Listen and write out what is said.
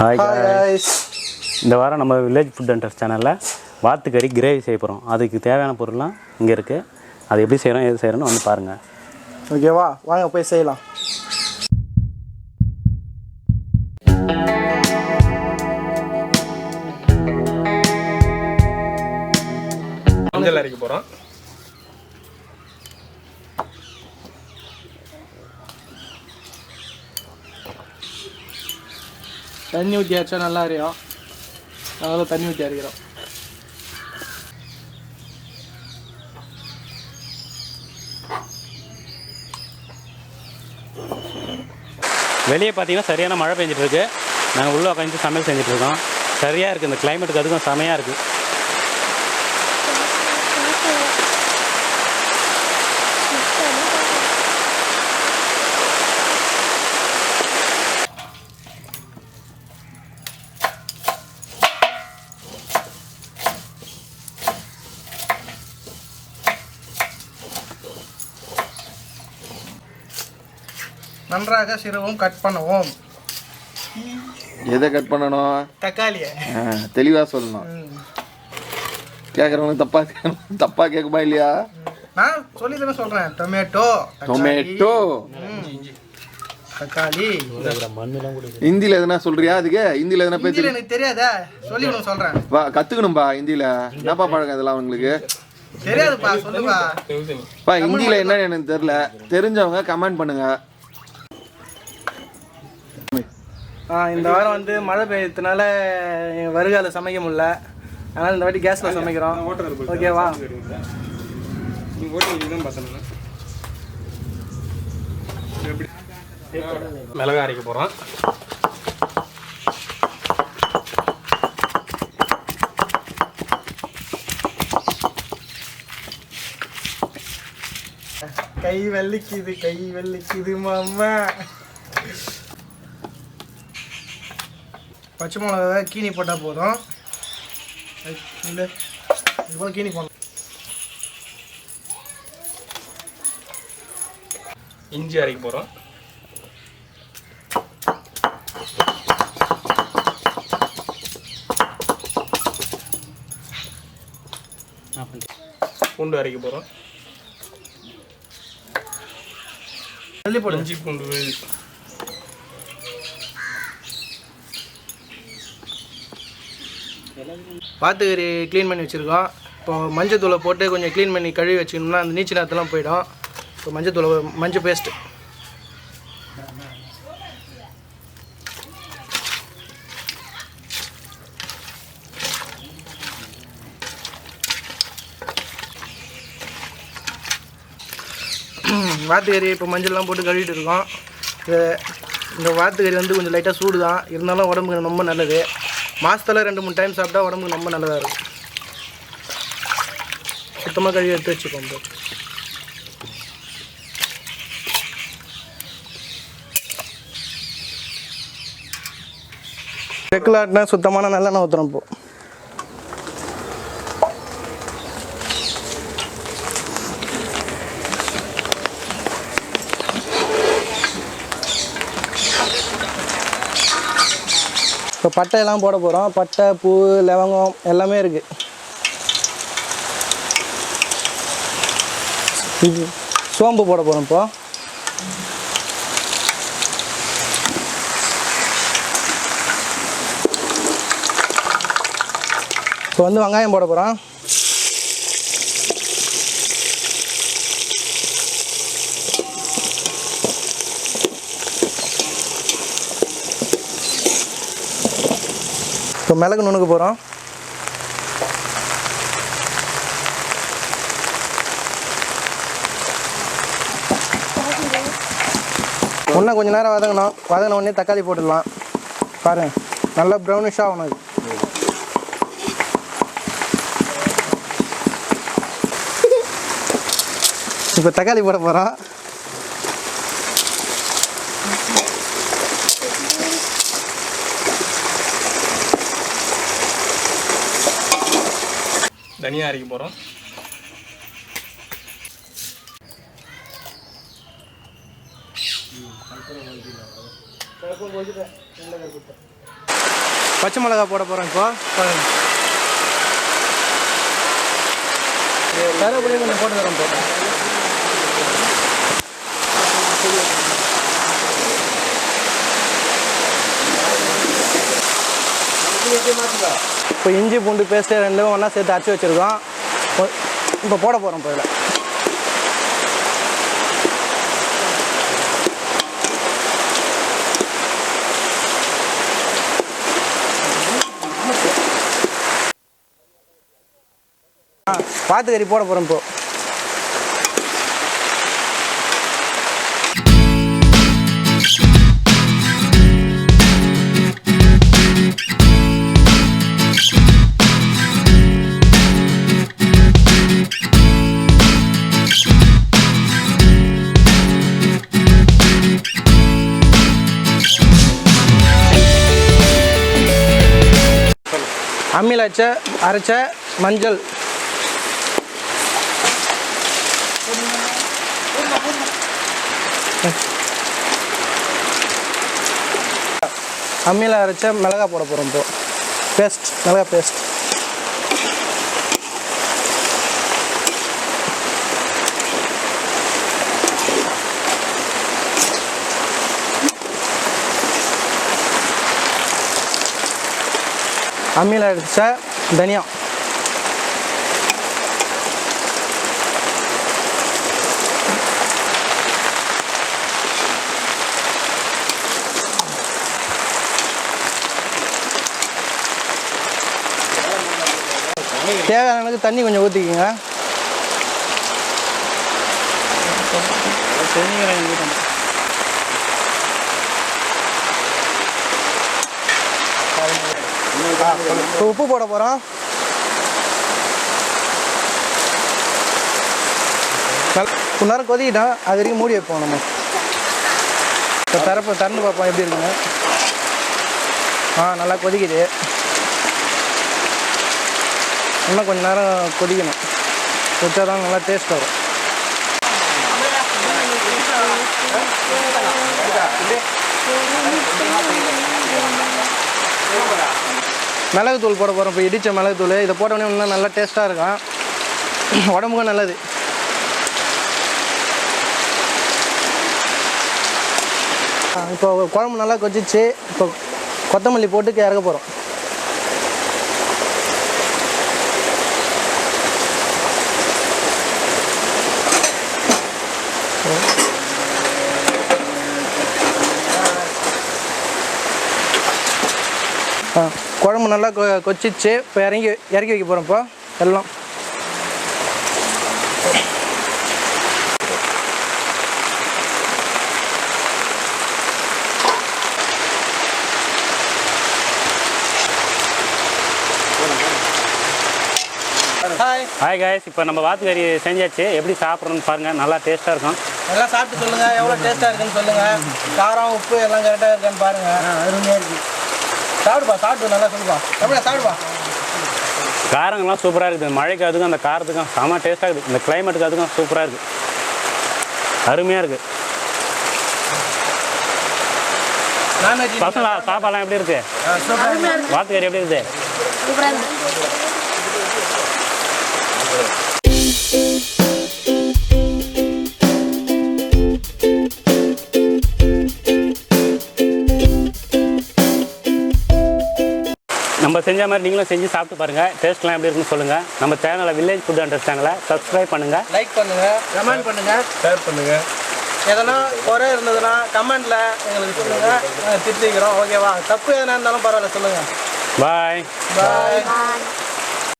Hi guys இந்த வாரம் நம்ம வில்லேஜ் ஃபுட் அண்டர்ஸ் சேனலில் வாத்துக்கறி கிரேவி செய்ய போகிறோம் அதுக்கு தேவையான பொருள்லாம் இங்கே இருக்குது அது எப்படி செய்கிறோம் எது செய்கிறோன்னு வந்து பாருங்கள் ஓகேவா வாங்க போய் செய்யலாம். மஞ்சள் அரைக்க போகிறோம் தண்ணி ஊற்றி அரைச்சா நல்லா அறியும் அதனால் தண்ணி ஊற்றி அரைக்கிறோம். வெளியே பார்த்தீங்கன்னா சரியான மழை பெஞ்சிட்ருக்கு நாங்கள் உள்ளே உட்காந்து சமையல் செஞ்சுட்ருக்கோம் சரியாக இருக்குது இந்த கிளைமேட்டுக்கு அதுக்கும் செமையாக இருக்குது நன்றாக சிறுவும் கட் பண்ணுவோம். எதை கட் பண்ணணும்? தக்காளியை. தெளிவாக சொல்லணும். கேட்குறவங்க தப்பா. தப்பா கேட்குமா இல்லையா? நான் சொல்லி தானே சொல்கிறேன் டொமேட்டோ டொமேட்டோ தக்காளி. ஹிந்தியில் எதுனா சொல்றியா அதுக்கு? ஹிந்தியில் எதுனா பேச்சு எனக்கு தெரியாதா? சொல்லி உனக்கு சொல்கிறேன் வா கற்றுக்கணும்பா ஹிந்தியில் என்னப்பா பழக்கம் இதெல்லாம் உங்களுக்கு? தெரியாதுப்பா சொல்லுப்பா. பா ஹிந்தியில் என்னன்னு எனக்கு தெரில தெரிஞ்சவங்க கமெண்ட் பண்ணுங்க ஆ இந்த வாரம் வந்து மழை பெய்யறதுனால வருகால சமைக்க முடியல. அதனால் இந்த வாட்டி கேஸில் சமைக்கிறோம். ஓகேவா நீ ஓட்டி தான் எப்படி? மிளகா அரைக்க போகிறோம் கை வெள்ளிக்குது கை வெள்ளிக்குது மாமா. பச்சை மிளகா கீனி போட்டால் போதும். இல்லை இது போல் கீனி போடணும் இஞ்சி அரைக்க போகிறோம் பூண்டு அரைக்க போகிறோம் போடு இஞ்சி பூண்டு பாத்துக்கறி வாத்துக்கறி க்ளீன் பண்ணி வச்சுருக்கோம். இப்போ மஞ்சள் தூளை போட்டு கொஞ்சம் க்ளீன் பண்ணி கழுவி வச்சுக்கணும்னா அந்த நீச்சல் நேரத்தெல்லாம் போயிடும். இப்போ மஞ்சள் தூளை மஞ்சள் பேஸ்ட்டு வாத்துக்கறி இப்போ மஞ்சள்லாம் போட்டு கழுவிட்டு இருக்கோம். இந்த வாத்துக்கறி வந்து கொஞ்சம் லைட்டாக சூடு தான் இருந்தாலும் உடம்புக்கு ரொம்ப நல்லது. மாதத்தில் ரெண்டு மூணு டைம் சாப்பிட்டா உடம்புக்கு ரொம்ப நல்லதாக இருக்கும். சுத்தமாக கழுவி எடுத்து வச்சுக்கோம் செக்குலாட்டினா ஆட்டினா சுத்தமான நல்லெண்ணெய் ஊற்றுறோம் இப்போ. இப்போ பட்டை எல்லாம் போட போகிறோம் பட்டை பூ லவங்கம் எல்லாமே இருக்குது இது சோம்பு போட போகிறோம் இப்போ. இப்போ வந்து வெங்காயம் போட போகிறோம் இப்போ மிளகு நுணுக்க போகிறோம் இன்னும் கொஞ்சம் நேரம் வதங்கணும். வதங்கின உடனே தக்காளி போட்டுடலாம். பாருங்கள் நல்லா ப்ரௌனிஷாக ஆகணும் இப்போ தக்காளி போட போகிறோம் தனியா அரைக்க போகிறோம் பச்சை மிளகா போட போகிறோம் இப்போ. பாருங்க. கருவேப்பிலையும் கொஞ்சம் போட்டு தரோம் இப்போ. இப்போ இஞ்சி பூண்டு பேஸ்ட்டு ரெண்டும் ஒன்றா சேர்த்து அரைச்சி வச்சுருக்கோம். இப்போ போட போகிறோம் இப்போ இதில். ஆ வாத்துக்கறி போட போகிறோம் இப்போது அம்மியில் வச்ச அரைச்ச மஞ்சள். அம்மியில் அரைச்ச மிளகா போட போகிறோம் இப்போது பேஸ்ட் மிளகா பேஸ்ட் அம்மியில் அடித்த தனியா. தேவையான அளவுக்கு தண்ணி கொஞ்சம் ஊற்றிக்கிங்க இப்போ உப்பு போட போகிறோம் கொஞ்ச நேரம் கொதிக்கிட்டோம் அது வரைக்கும் மூடி வைப்போம் நம்ம. இப்போ தரப்பு திறந்து பார்ப்போம் எப்படி இருக்குங்க ஆ நல்லா கொதிக்குது. இன்னும் கொஞ்ச நேரம் கொதிக்கணும். கொதிச்சா தான் நல்லா டேஸ்ட் வரும். மிளகுத்தூள் போட போகிறோம் இப்போ இடித்த மிளகுத்தூள். இதை போட்டோன்னே இன்னும் நல்லா டேஸ்ட்டாக இருக்கும். உடம்புக்கும் நல்லது. இப்போ குழம்பு நல்லா கொதிச்சு இப்போ கொத்தமல்லி போட்டு இறக்க போகிறோம் ஆ. குழம்பு நல்லா கொ கொச்சிச்சு. இப்போ இறங்கி இறக்கி வைக்க போகிறோம் இப்போ எல்லாம். Hi hi guys. இப்போ நம்ம வாத்துக்கறி செஞ்சாச்சு. எப்படி சாப்பிட்றோன்னு பாருங்கள் நல்லா டேஸ்ட்டாக இருக்கும். எல்லாம் சாப்பிட்டு சொல்லுங்கள் எவ்வளோ டேஸ்ட்டாக இருக்குன்னு சொல்லுங்கள் காரம் உப்பு எல்லாம் கரெக்டாக இருக்கான்னு பாருங்கள் அருமையாக இருக்கு. சாப்பிடுப்பா சாப்பிட்டு நல்லா சொல்லுப்பா எப்படியா சாப்பிடுப்பா? காரங்கள்லாம் சூப்பராக இருக்குது. மழைக்கு அதுக்கும் அந்த காரத்துக்கும் செம டேஸ்ட்டாக இருக்குது. இந்த கிளைமேட்டுக்கு அதுக்கும் சூப்பராக இருக்குது. அருமையாக இருக்குது பசங்களா சாப்பாடுலாம் எப்படி இருக்குது வாத்துக்கறி எப்படி இருக்குது? நம்ம செஞ்ச மாதிரி நீங்களும் செஞ்சு சாப்பிட்டு பாருங்கள் டேஸ்ட்லாம் எப்படி இருக்குன்னு சொல்லுங்கள் நம்ம சேனலை வில்லேஜ் ஃபுட் அண்டர் சேனலை சப்ஸ்கிரைப் பண்ணுங்கள் லைக் பண்ணுங்கள் கமெண்ட் பண்ணுங்கள் ஷேர் பண்ணுங்க. எதனா குறை இருந்ததுன்னா கமெண்ட்டில் எங்களுக்கு சொல்லுங்கள் திருத்திக்கிறோம் ஓகேவா தப்பு எதனா இருந்தாலும் பரவாயில்ல சொல்லுங்கள் பாய் பாய்